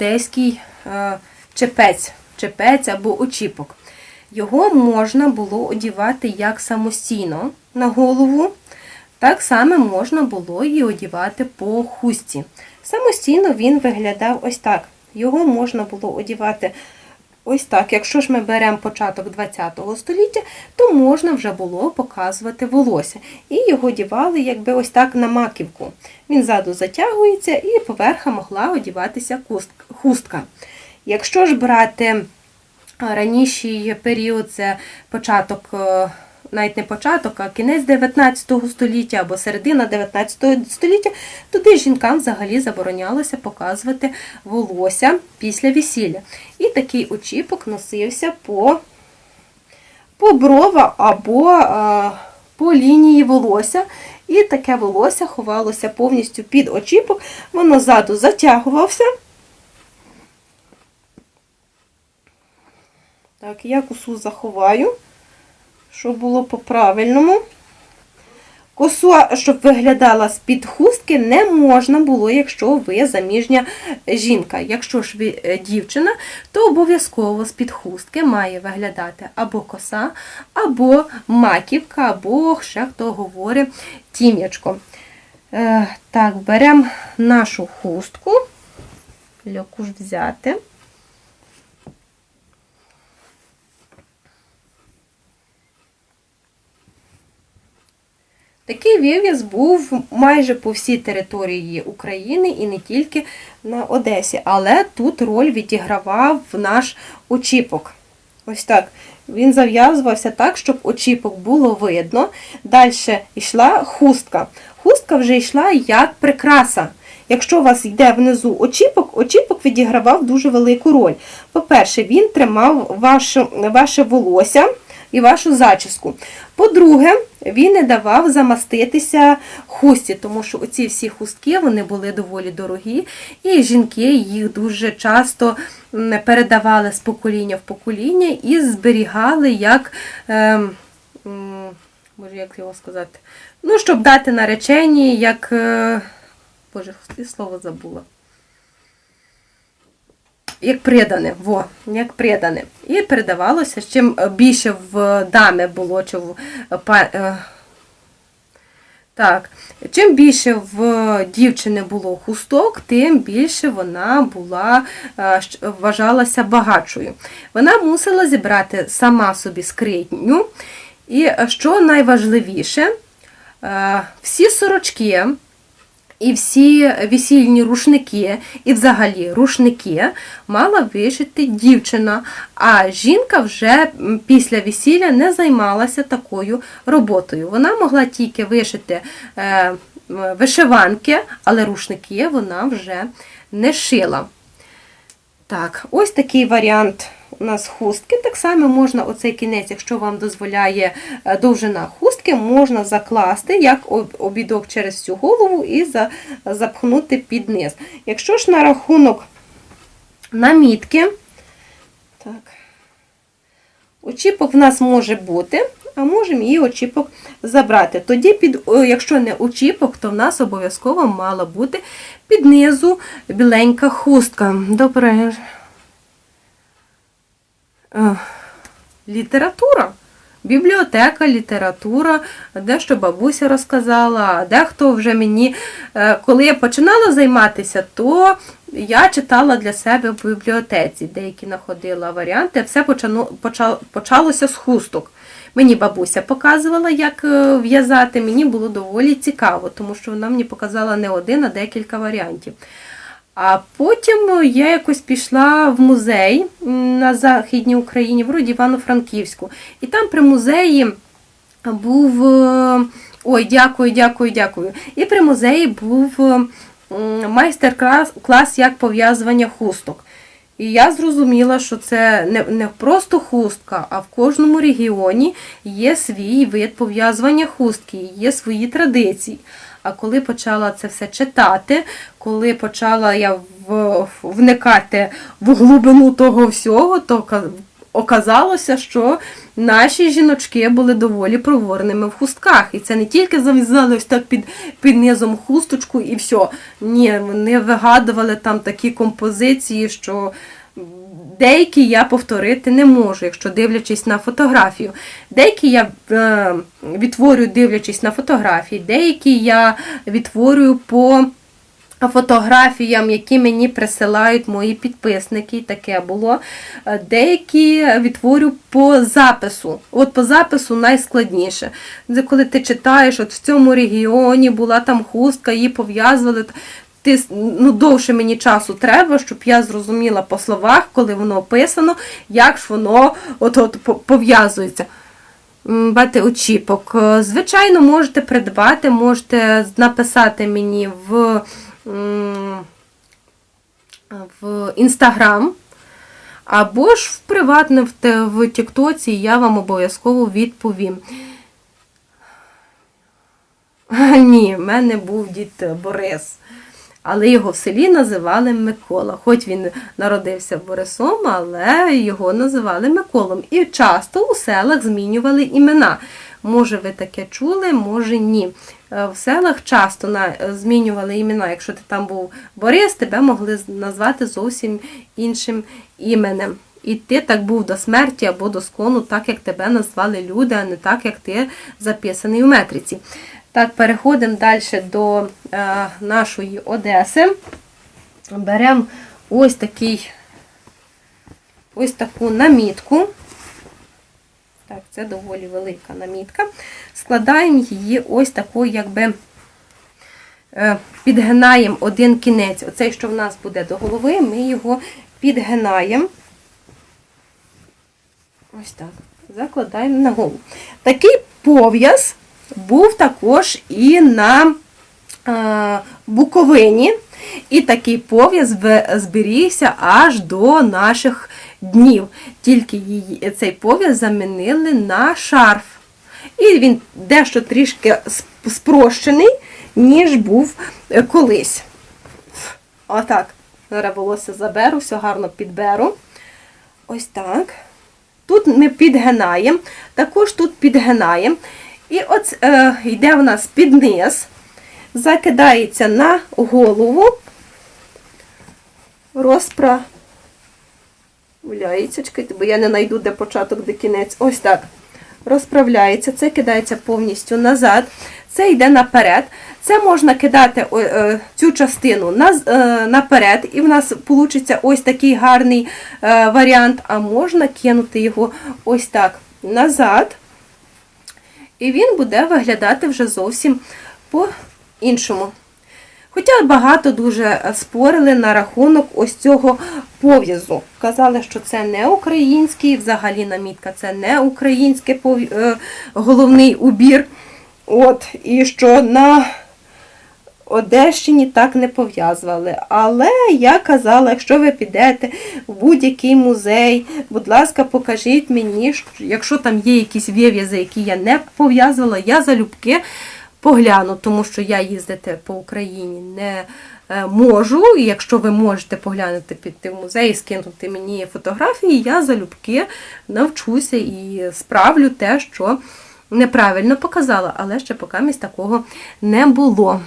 одеський е, чепець, чепець або очіпок. Його можна було одівати як самостійно на голову, так само можна було і одівати по хустці. Самостійно він виглядав ось так. Його можна було одівати ось так. Якщо ж ми беремо початок ХХ століття, то можна вже було показувати волосся. І його одівали якби ось так на маківку. Він ззаду затягується і поверха могла одіватися куст- хустка. Якщо ж брати раніший період це початок, е, навіть не початок, а кінець 19 століття або середина 19 століття, туди жінкам взагалі заборонялося показувати волосся після весілля. І такий очіпок носився по, по брова або е, по лінії волосся. І таке волосся ховалося повністю під очіпок, воно ззаду затягувався. Так, я косу заховаю, щоб було по-правильному. Косу, щоб виглядала з-під хустки, не можна було, якщо ви заміжня жінка. Якщо ж ви е, дівчина, то обов'язково з-під хустки має виглядати або коса, або маківка, або ще хто говорить тім'ячко. Е, так, беремо нашу хустку, льоку ж взяти. Такий вив'яз був майже по всій території України і не тільки на Одесі. Але тут роль відігравав наш очіпок. Ось так. Він зав'язувався так, щоб очіпок було видно. Далі йшла хустка. Хустка вже йшла як прикраса. Якщо у вас йде внизу очіпок, очіпок відігравав дуже велику роль. По-перше, він тримав ваше, ваше волосся і вашу зачіску. По-друге, він не давав замаститися хусті, тому що оці всі хустки вони були доволі дорогі, і жінки їх дуже часто передавали з покоління в покоління і зберігали як. м, Боже, як його сказати? Ну, щоб дати нареченні, як. е, Боже, слово забула. Як придане, во, як придане. І передавалося, чим більше в дами було, чи в е, так, чим більше в дівчини було хусток, тим більше вона була, е, вважалася багатшою. Вона мусила зібрати сама собі скриню. І е, що найважливіше, е, всі сорочки. І всі весільні рушники, і взагалі рушники мала вишити дівчина, а жінка вже після весілля не займалася такою роботою. Вона могла тільки вишити е, вишиванки, але рушники вона вже не шила. Так, ось такий варіант у нас хустки. Так само можна оцей кінець, якщо вам дозволяє е, довжина хустки, можна закласти як обідок через всю голову і запхнути під низ. Якщо ж на рахунок намітки, так, очіпок в нас може бути, а можемо її очіпок забрати. Тоді, під, якщо не очіпок, то в нас обов'язково мала бути під низу біленька хустка. Добре. Е, Література. Бібліотека, література, дещо бабуся розказала, дехто вже мені, е, коли я починала займатися, то я читала для себе в бібліотеці, деякі знаходила варіанти. Все почалося з хусток. Мені бабуся показувала, як е, в'язати. Мені було доволі цікаво, тому що вона мені показала не один, а декілька варіантів. А потім я якось пішла в музей на Західній Україні, вроді Івано-Франківську. І там при музеї був. е, Ой, дякую, дякую, дякую. І при музеї був е, майстер-клас, клас як пов'язування хусток. І я зрозуміла, що це не, не просто хустка, а в кожному регіоні є свій вид пов'язування хустки, є свої традиції. А коли почала це все читати, коли почала я вникати в глибину того всього, то ка- оказалося, що наші жіночки були доволі проворними в хустках. І це не тільки зав'язали ось так під, під низом хусточку і все. Ні, вони вигадували там такі композиції, що деякі я повторити не можу, якщо дивлячись на фотографію. Деякі я е, відтворюю, дивлячись на фотографії, деякі я відтворюю по фотографіям, які мені присилають мої підписники, таке було. Е, Деякі відтворю по запису. От по запису найскладніше. Коли ти читаєш, от в цьому регіоні була там хустка, її пов'язували. Ти, ну, довше мені часу треба, щоб я зрозуміла по словах, коли воно описано, як ж воно от, от, пов'язується. Бати очіпок. Е, Звичайно, можете придбати, можете написати мені в, в Інстаграм. Або ж в приватне в, Тіктоці я вам обов'язково відповім. Ні, в мене був дід Борис. Але його в селі називали Микола. Хоч він народився Борисом, але його називали Миколом. І часто у селах змінювали імена. Може, ви таке чули, може ні. Е, В селах часто змінювали імена. Якщо ти там був Борис, тебе могли назвати зовсім іншим іменем. І ти так був до смерті або до скону, так як тебе назвали люди, а не так, як ти записаний у метриці. Так, переходимо далі до е, нашої Одеси. Беремо ось такий, ось таку намітку. Так, це доволі велика намітка. Складаємо її ось такою, якби е, підгинаємо один кінець. Оцей, що в нас буде до голови, ми його підгинаємо. Ось так. Закладаємо на голову. Такий пов'яз був також і на е, Буковині. І такий пов'яз зберігся аж до наших днів. Тільки цей пов'яз замінили на шарф. І він дещо трішки спрощений, ніж був е, колись. Отак. Зараз волосся заберу, все гарно підберу. Ось так. Тут ми підгинаємо, також тут підгинаємо. І от е, йде в нас під низ, закидається на голову, розправляється, чекайте, бо я не знайду, де початок, де кінець. Ось так. Розправляється, це кидається повністю назад, це йде наперед. Це можна кидати е, цю частину е, наперед, і в нас вийде ось такий гарний е, варіант, а можна кинути його ось так назад. І він буде виглядати вже зовсім по-іншому. Хоча багато дуже спорили на рахунок ось цього пов'язу. Казали, що це не український, взагалі намітка це не український е, головний убір. От, і що на Одещині так не пов'язували. Але я казала, якщо ви підете в будь-який музей, будь ласка, покажіть мені, якщо там є якісь вив'язи, які я не пов'язувала, я залюбки погляну, тому що я їздити по Україні не е, можу. І якщо ви можете поглянути піти в музей і скинути мені фотографії, я залюбки навчуся і справлю те, що неправильно показала, але ще поки такого не було.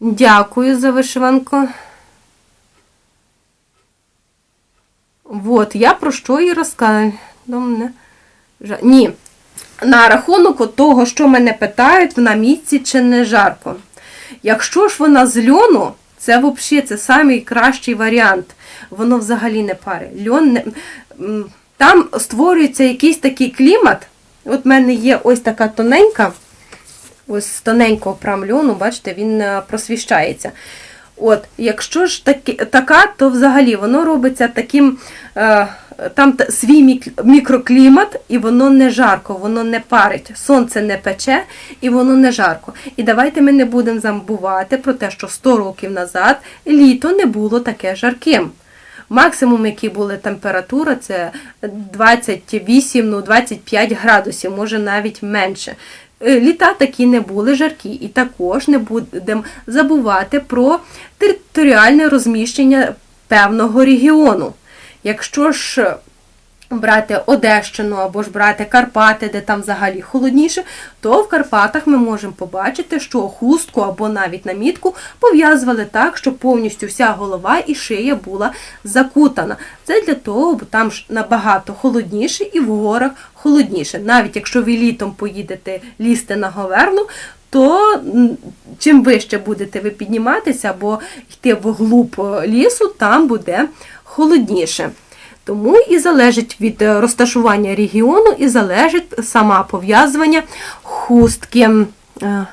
Дякую за вишиванку. Вот, я про що і мене жа- Ні. На рахунок того, що мене питають, вона місці чи не жарко. Якщо ж вона з льону, це взагалі це самий кращий варіант. Воно взагалі не пари. Льон не... Там створюється якийсь такий клімат. От в мене є ось така тоненька, ось з тоненького прям бачите, він е, просвіщається. От, якщо ж таки, така, то взагалі воно робиться таким, е, там та- свій мік- мікроклімат, і воно не жарко, воно не парить. Сонце не пече і воно не жарко. І давайте ми не будемо забувати про те, що 100 років назад літо не було таке жарким. Максимум, які були температура, це 28, ну 25 градусів, може навіть менше. Е, Літа такі не були жаркі, і також не будемо забувати про територіальне розміщення певного регіону. Якщо ж брати Одещину або ж брати Карпати, де там взагалі холодніше, то в Карпатах ми можемо побачити, що хустку або навіть намітку пов'язували так, щоб повністю вся голова і шия була закутана. Це для того, бо там ж набагато холодніше і в горах холодніше. Навіть якщо ви літом поїдете лізти на Говерлу, то чим вище будете ви підніматися або йти вглуб е, лісу, там буде холодніше. Тому і залежить від е, розташування регіону, і залежить сама пов'язування хустки. Е,